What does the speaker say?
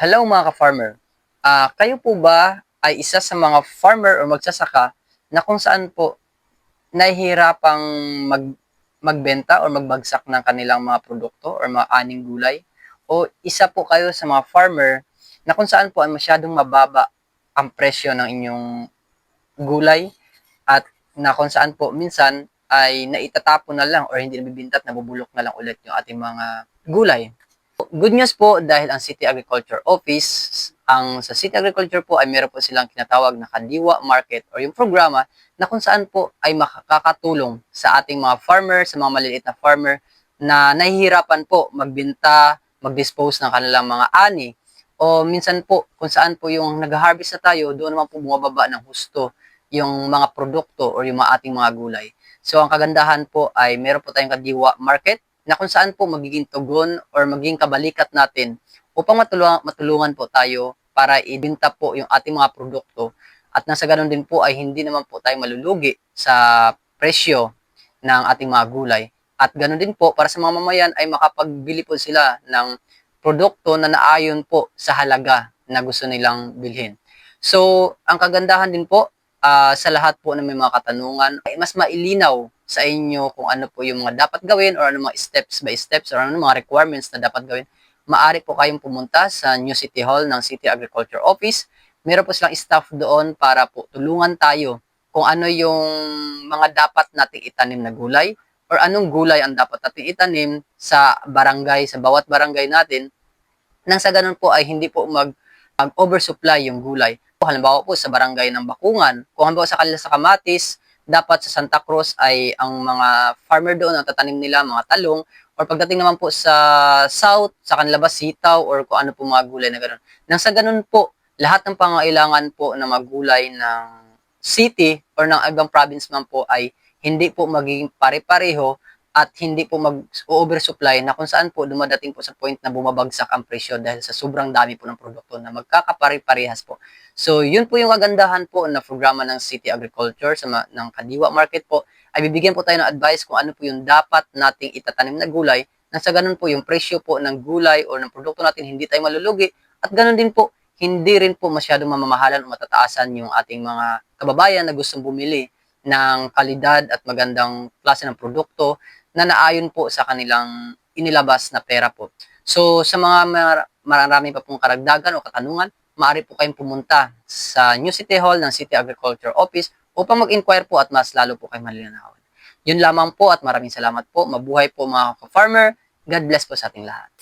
Hello mga ka-farmer. Ah, kayo po ba ay isa sa mga farmer o magsasaka na kung saan po nahihirapang mag magbenta o magbagsak ng kanilang mga produkto or mga aning gulay? O isa po kayo sa mga farmer na kung saan po ay masyadong mababa ang presyo ng inyong gulay at na kung saan po minsan ay naitatapon na lang or hindi nabibinta at nabubulok na lang ulit yung ating mga gulay. Good news po dahil ang City Agriculture Office, ang sa City Agriculture po ay meron po silang kinatawag na Kadiwa Market or yung programa na kung saan po ay makakatulong sa ating mga farmer, sa mga maliliit na farmer na nahihirapan po magbenta, mag-dispose ng kanilang mga ani. O minsan po, kung saan po yung nag-harvest na tayo, doon naman po bumababa ng husto yung mga produkto or yung mga ating mga gulay. So ang kagandahan po ay meron po tayong Kadiwa Market na kung saan po magiging tugon or magiging kabalikat natin upang matulungan, matulungan po tayo para ibinta po yung ating mga produkto at nasa ganun din po ay hindi naman po tayo malulugi sa presyo ng ating mga gulay. At ganun din po para sa mga mamayan ay makapagbili po sila ng produkto na naayon po sa halaga na gusto nilang bilhin. So, ang kagandahan din po ah, sa lahat po na may mga katanungan, ay mas mailinaw sa inyo kung ano po yung mga dapat gawin or ano mga steps by steps or ano mga requirements na dapat gawin, maaari po kayong pumunta sa New City Hall ng City Agriculture Office. Meron po silang staff doon para po tulungan tayo kung ano yung mga dapat nating itanim na gulay or anong gulay ang dapat nating itanim sa barangay, sa bawat barangay natin nang sa ganun po ay hindi po mag, mag oversupply yung gulay. Halimbawa po sa barangay ng Bakungan, kung halimbawa sa kanila sa Kamatis, dapat sa Santa Cruz ay ang mga farmer doon ang tatanim nila mga talong or pagdating naman po sa south, sa kanila ba sitaw or kung ano po mga gulay na gano'n. Nang sa ganun po, lahat ng pangailangan po na magulay ng city or ng ibang province man po ay hindi po magiging pare-pareho at hindi po mag-oversupply na kung saan po dumadating po sa point na bumabagsak ang presyo dahil sa sobrang dami po ng produkto na magkakapare-parehas po. So, yun po yung kagandahan po na programa ng City Agriculture sa ng Kadiwa Market po. Ay bibigyan po tayo ng advice kung ano po yung dapat nating itatanim na gulay na sa ganun po yung presyo po ng gulay o ng produkto natin hindi tayo malulugi. At ganun din po hindi rin po masyadong mamamahalan o matataasan yung ating mga kababayan na gustong bumili ng kalidad at magandang klase ng produkto na naayon po sa kanilang inilabas na pera po. So, sa mga mar- mararami pa pong karagdagan o katanungan, maaari po kayong pumunta sa New City Hall ng City Agriculture Office upang mag-inquire po at mas lalo po kayo malilinawan. Yun lamang po at maraming salamat po. Mabuhay po mga farmer God bless po sa ating lahat.